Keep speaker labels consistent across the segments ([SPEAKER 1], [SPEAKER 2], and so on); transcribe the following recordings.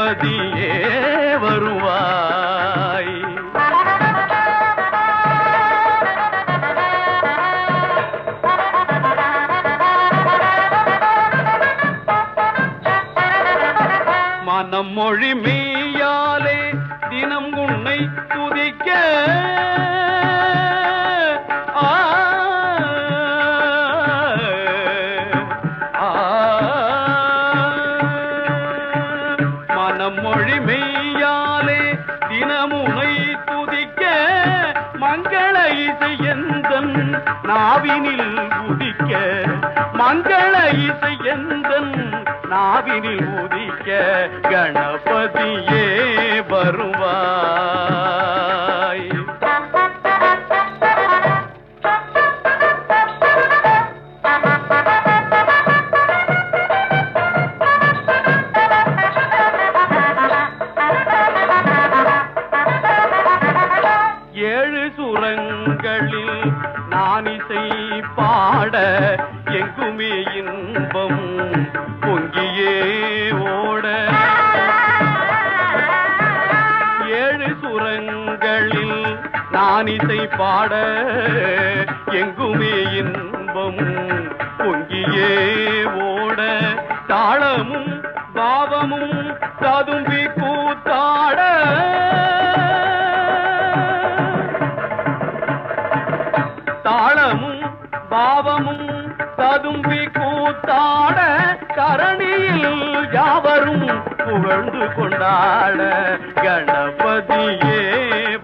[SPEAKER 1] கணபதியே வருவாய். மனம் மொழி மீ மங்கள இசையந்தன் நாவினில் உதிக்க? மங்கள இசையந்தன் நாவினில் உதிக்க? கணபதியே வருவார். எங்குமே இன்பம் பொங்கியே ஓட. ஏழு சுரங்களில் நான் இசை பாட எங்குமே இன்பம் பொங்கியே ஓட. தாளமும் பாவமும் ததும்பிக்கும் கரணியில் யாவரும் புகழ்ந்து கொண்டாட கணபதியே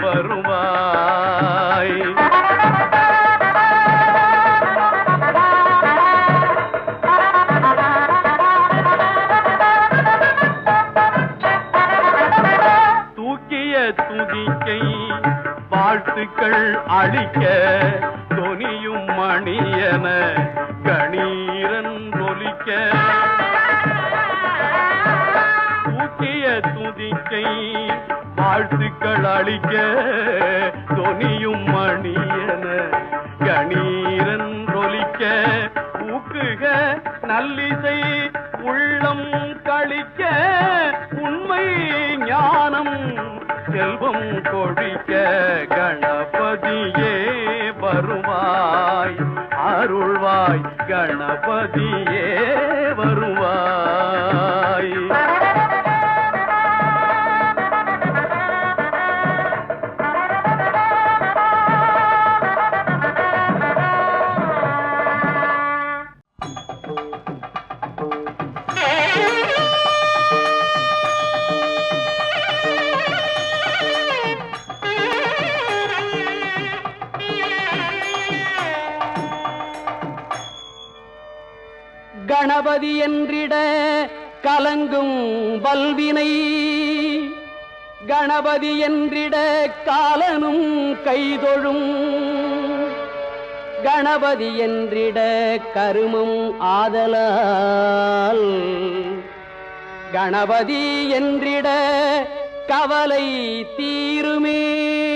[SPEAKER 1] வருவாய். தூக்கிய துதிக்கை வாழ்த்துக்கள் அழிக்க தொனியும் மணியன கணீரன் ஒலிக்க. தூக்கிய வாழ்த்துக்கள் அளிக்க தொனியும் மணியன கணீரன் ஒலிக்க ஊக்குக நல்லிசை உள்ளம் கழிக்க உண்மை ஞானம் செல்வம் கொழிக்க கணபதியே வருவாய். அருள்வாய் கணபதியே வருவாய்.
[SPEAKER 2] கணபதி என்றிட கலங்கும் வல்வினை. கணபதி என்றிட காலனும் கைதொழும். கணபதி என்றிட கருமம் ஆதலால். கணபதி என்றிட கவலை தீருமே.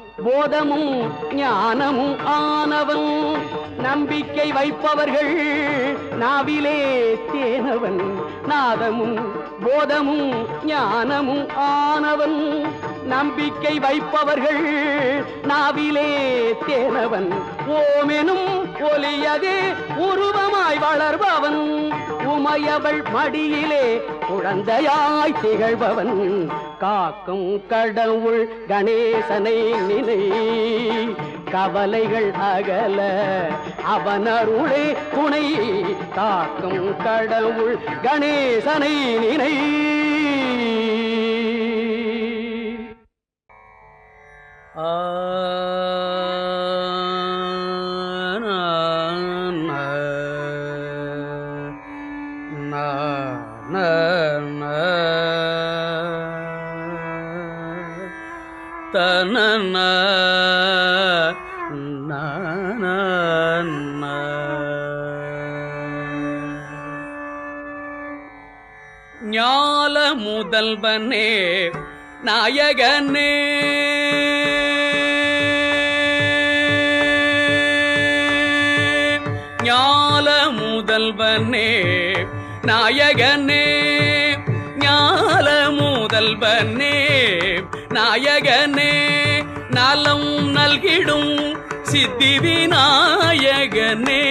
[SPEAKER 2] போதமும் ஞானமும் ஆனவன். நம்பிக்கை வைப்பவர்கள் நாவிலே தேனவன். நாதமும் போதமும் ஞானமும் ஆனவன். நம்பிக்கை வைப்பவர்கள் நாவிலே தேனவன். ஓமெனும் ஒலியதே உருவமாய் வளர்பவன். உமையவள் மடியிலே குழந்தையாய் திகழ்பவன் காக்கும் கடவுள் கணேசனை நினை. கவலைகள் அகல அவனருளே துணை. காக்கும் கடவுள் கணேசனை நினை.
[SPEAKER 1] ஆ முதல்வனே நாயகனே. ஞால முதல்வனே நாயகனே. ஞால முதல்வனே நாயகனே. நலம் நல்கிடும் சித்தி விநாயகனே.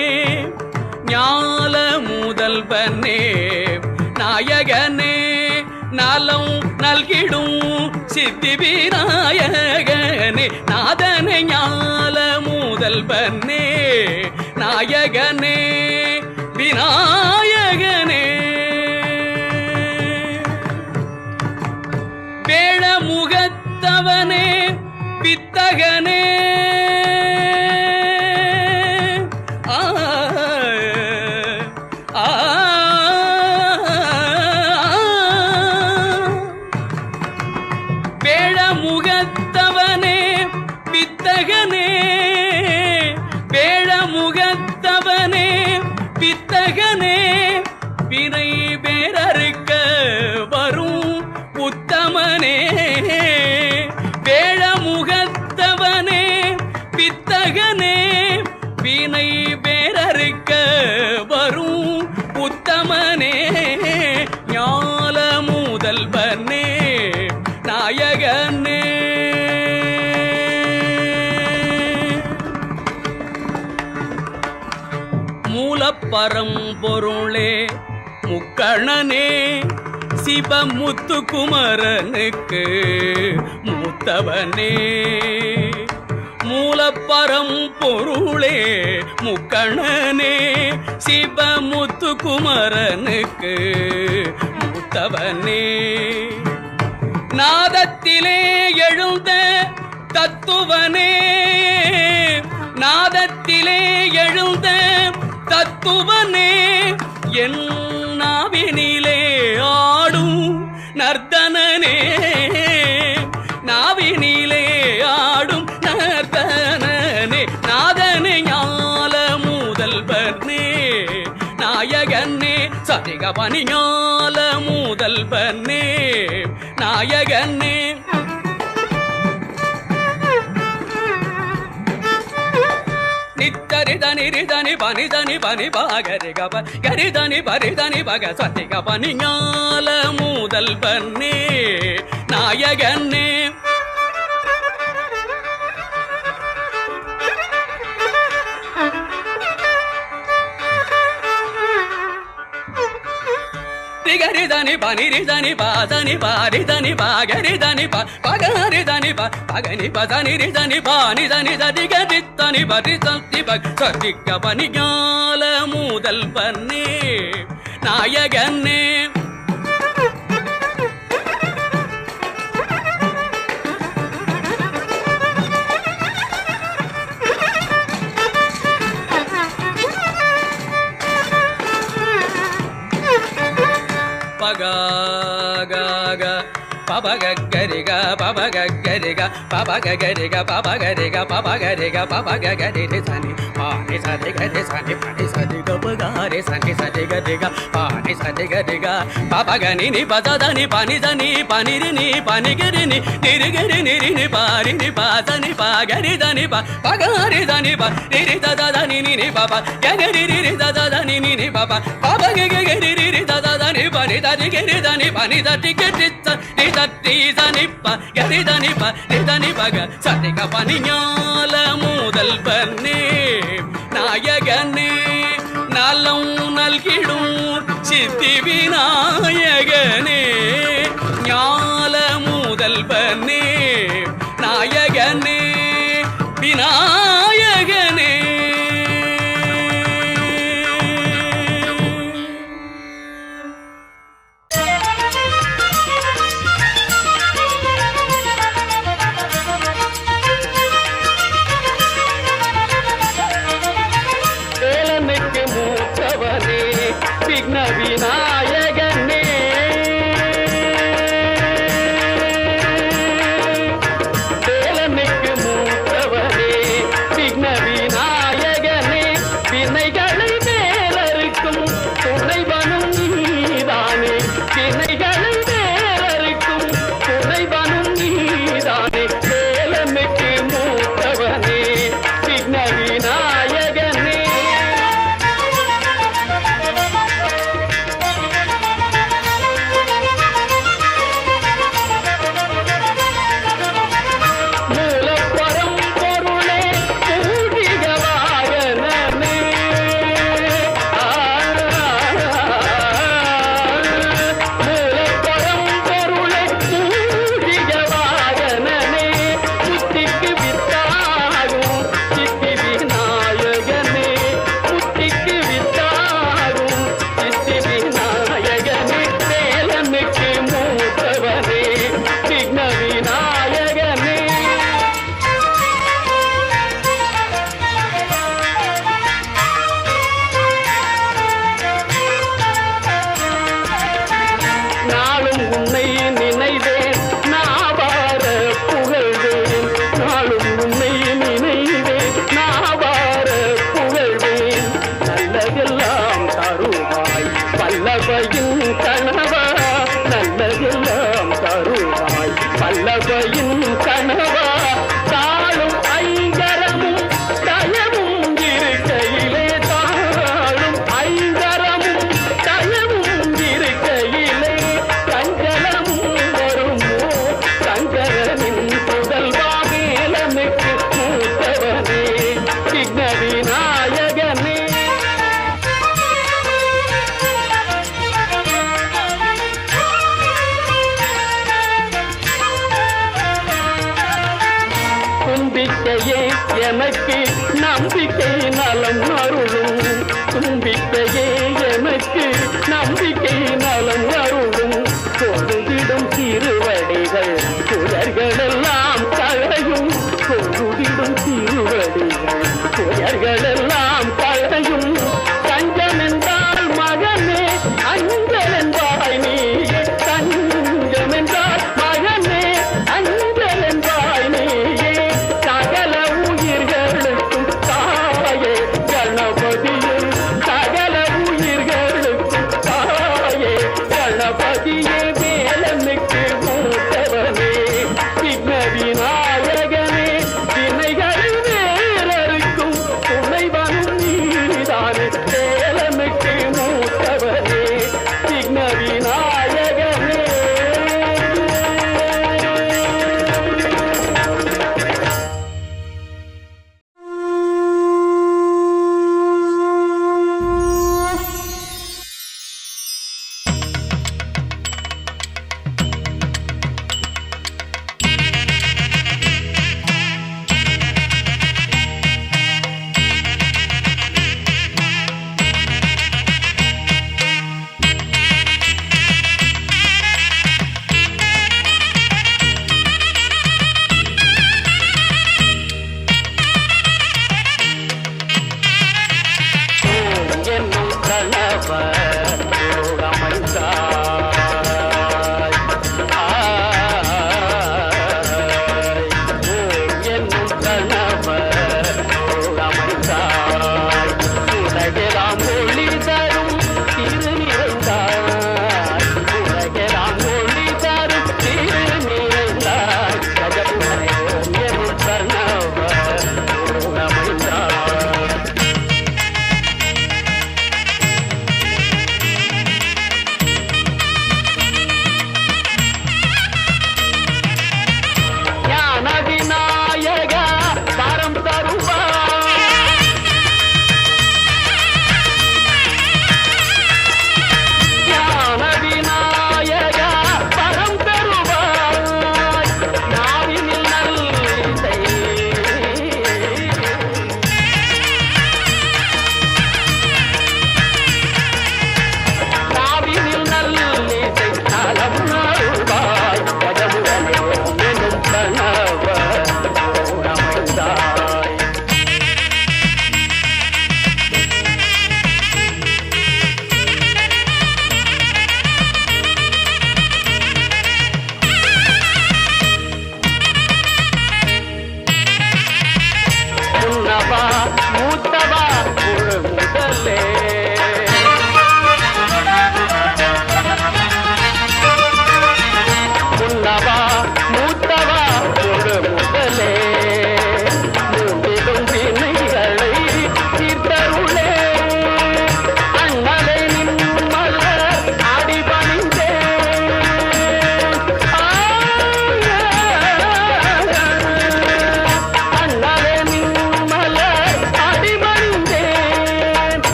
[SPEAKER 1] ஞால முதல்வனே நாயகனே. நலம் நல்கிடும் சித்தி விநாயகனே நாதனை ஞால முதல்வனே நாயகனே விநாயகனே. வேழமுகத்தவனே வீணை பேரறுக்க வரும் உத்தமனே ஞால முதல்வனே நாயகனே. மூலப்பரம்பொருளே முக்கணனே சிவமுத்துக்குமரனுக்கு மூத்தவனே. மூலப்பரம் பொருளே முக்கணனே சிவமுத்து குமரனுக்கு மூத்தவனே. நாதத்திலே எழுந்த தத்துவனே நாதத்திலே எழுந்த தத்துவனே. என் நாவினிலே ஆடும் நர்த்தனனே நாயகனே. நித்தரிதனி ரிதனி பனிதனி பனி பாகரி கப கரிதனி பரிதனி பக சத்திக பனி ஞால முதல்வனே நாயகனே రిగరిదని పనిరిదని పాదని పారిదని పాగరిదని పగరిదని పగని పదని రిదని పానిదని దదిగదిత్తని పరి సత్తి సరిగ్గ పని ஞால மூதல் பண்ணே பகாக
[SPEAKER 2] க பபகரிக பபகரிக பபகரிக பபகரிக பபகரிக பபகரி சனி. பானி சதி கரி சனி பனி சதி கபகாரி சனி சதி கரிக பானி சதி கரிக பபகனி நி பதனி பனி சனி பனிரி நி பனிகிரி நி நிரிகிரி நிரி நி பாரி நி பாசனி பாகரி தனி ப பகாரி தனி ப நிரி தத நி நி பப கரி ரி தத நி நி பப பபகரி ரி தத நி பனி ததி கரி தனி பனி ததி கரி ni தத்தி தனிப்ப கரி தனிப்ப நி தனிப்பக சதிக பனிஞால மூதல் பன்னே நாயகனே நலம் நல்கிடும் சித்தி விநாயகனே